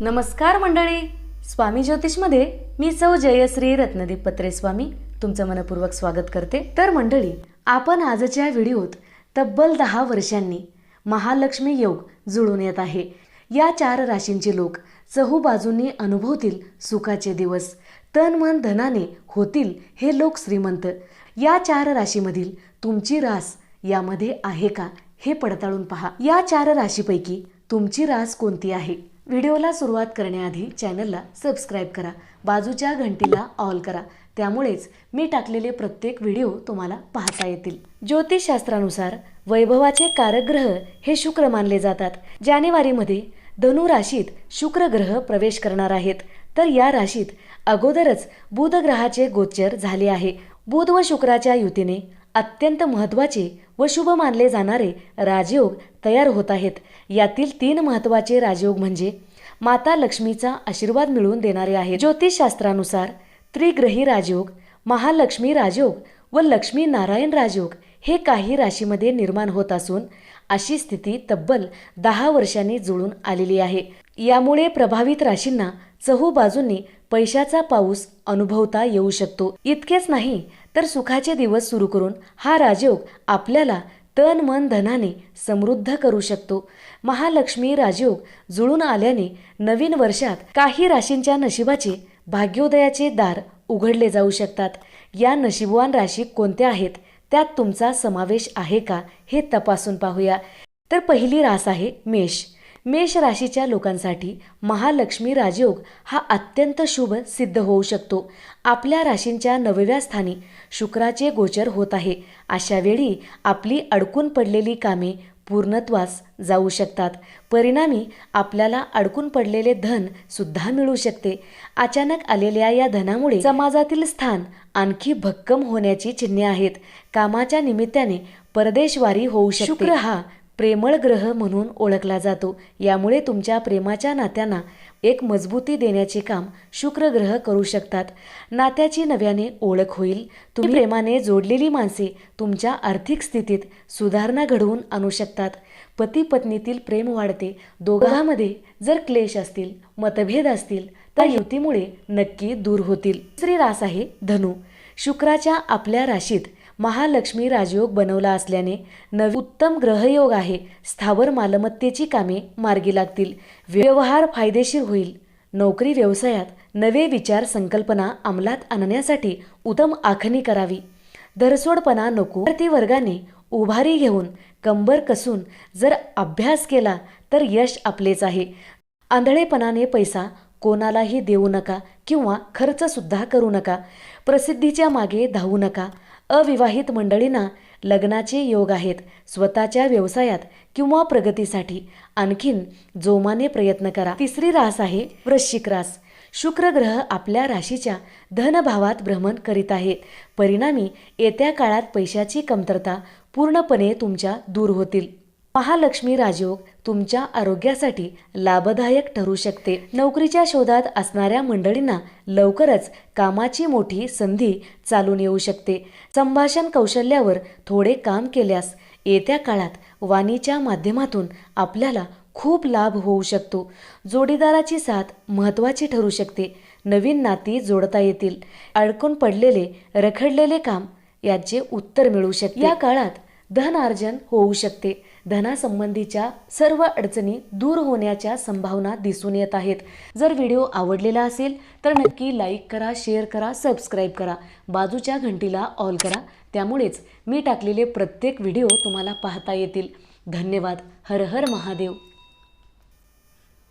नमस्कार मंडळी. स्वामी ज्योतिषमध्ये मी सौ जयश्री रत्नदीप पत्रे स्वामी तुमचं मनपूर्वक स्वागत करते. तर मंडळी आपण आजच्या व्हिडिओत तब्बल दहा वर्षांनी महालक्ष्मी योग जुळून येत आहे. या चार राशींचे लोक चहूबाजूंनी अनुभवतील सुखाचे दिवस तन मन धनाने होतील हे लोक श्रीमंत. या चार राशीमधील तुमची रास यामध्ये आहे का हे पडताळून पहा. या चार राशीपैकी तुमची रास कोणती आहे? व्हिडिओला सुरुवात करण्याआधी चॅनलला सबस्क्राईब करा बाजूच्या घंटीला ऑल करा त्यामुळेच मी टाकलेले प्रत्येक व्हिडिओ तुम्हाला पाहता येतील. ज्योतिषशास्त्रानुसार वैभवाचे कारकग्रह हे शुक्र मानले जातात. जानेवारीमध्ये धनु राशीत शुक्र ग्रह प्रवेश करणार आहेत. तर या राशीत अगोदरच बुध ग्रहाचे गोचर झाले आहे. बुध व शुक्राच्या युतीने अत्यंत महत्त्वाचे व शुभ मानले जाणारे राजयोग तयार होत आहेत. यातील तीन महत्त्वाचे राजयोग म्हणजे माता लक्ष्मीचा आशीर्वाद मिळवून देणारे आहे ज्योतिषशास्त्रानुसार त्रिग्रही राजयोग महालक्ष्मी राजयोग व लक्ष्मी नारायण राजयोग हे काही राशीमध्ये निर्माण होत असून अशी स्थिती तब्बल दहा वर्षांनी जुळून आलेली आहे. यामुळे प्रभावित राशींना चहू बाजूंनी पैशाचा पाऊस अनुभवता येऊ शकतो. इतकेच नाही तर सुखाचे दिवस सुरू करून हा राजयोग आपल्याला तन मन धनाने समृद्ध करू शकतो. महालक्ष्मी राजयोग जुळून आल्याने नवीन वर्षात काही राशींच्या नशिबाचे भाग्योदयाचे दार उघडले जाऊ शकतात. या नशिबवान राशी कोणत्या आहेत? त्यात तुमचा समावेश आहे का? हे तपासून पाहूया. तर पहिली रास आहे मेष. मेष राशीच्या लोकांसाठी महालक्ष्मी राजयोग हा अत्यंत शुभ सिद्ध होऊ शकतो. आपल्या राशींच्या नवव्या स्थानी शुक्राचे गोचर होत आहे. अशा वेळी आपली अडकून पडलेली कामे पूर्णत्वास जाऊ शकतात. परिणामी आपल्याला अडकून पडलेले धन सुद्धा मिळू शकते. अचानक आलेल्या या धनामुळे समाजातील स्थान आणखी भक्कम होण्याची चिन्हे आहेत. कामाच्या निमित्ताने परदेशवारी होऊ शकते. शुक्र हा प्रेमळ ग्रह म्हणून ओळखला जातो. यामुळे तुमच्या प्रेमाच्या नात्यांना एक मजबूती देण्याचे काम शुक्र ग्रह करू शकतात. नात्याची नव्याने ओळख होईल. तुम्ही प्रेमाने जोडलेली माणसे तुमच्या आर्थिक स्थितीत सुधारणा घडवून आणू शकतात. पती पत्नीतील प्रेम वाढते. दोघांमध्ये जर क्लेश असतील मतभेद असतील तर युतीमुळे नक्की दूर होतील. दुसरी रास आहे धनु. शुक्राच्या आपल्या राशीत महालक्ष्मी राजयोग बनवला असल्याने नवी उत्तम ग्रहयोग आहे. स्थावर मालमत्तेची कामे मार्गी लागतील. व्यवहार फायदेशीर होईल. नोकरी व्यवसायात नवे विचार संकल्पना अंमलात आणण्यासाठी उत्तम आखणी करावी. धरसोडपणा नको. ती वर्गाने उभारी घेऊन कंबर कसून जर अभ्यास केला तर यश आपलेच आहे. आंधळेपणाने पैसा कोणालाही देऊ नका किंवा खर्चसुद्धा करू नका. प्रसिद्धीच्या मागे धावू नका. अविवाहित मंडळींना लग्नाचे योग आहेत. स्वतःच्या व्यवसायात किंवा प्रगतीसाठी. आणखीन जोमाने प्रयत्न करा. तिसरी रास आहे वृश्चिक रास. शुक्र ग्रह आपल्या राशीच्या धनभावात भ्रमण करीत आहे परिणामी येत्या काळात पैशाची कमतरता पूर्णपणे तुमच्या दूर होतील. महालक्ष्मी राजयोग तुमच्या आरोग्यासाठी लाभदायक ठरू शकते. नोकरीच्या शोधात असणाऱ्या मंडळींना लवकरच कामाची मोठी संधी चालून येऊ शकते. संभाषण कौशल्यावर थोडे काम केल्यास येत्या काळात वाणीच्या माध्यमातून आपल्याला खूप लाभ होऊ शकतो. जोडीदाराची साथ महत्त्वाची ठरू शकते. नवीन नाती जोडता येतील. अडकून पडलेले रखडलेले काम याचे उत्तर मिळू शकते. या काळात धनार्जन होऊ शकते. धनासंबंधीच्या सर्व अडचणी दूर होण्याच्या संभावना दिसून येत आहेत. जर व्हिडिओ आवडलेला असेल तर नक्की लाईक करा शेअर करा सबस्क्राईब करा. बाजूच्या घंटीला ऑल करा. त्यामुळेच मी टाकलेले प्रत्येक व्हिडिओ तुम्हाला पाहता येतील. धन्यवाद. हर हर महादेव.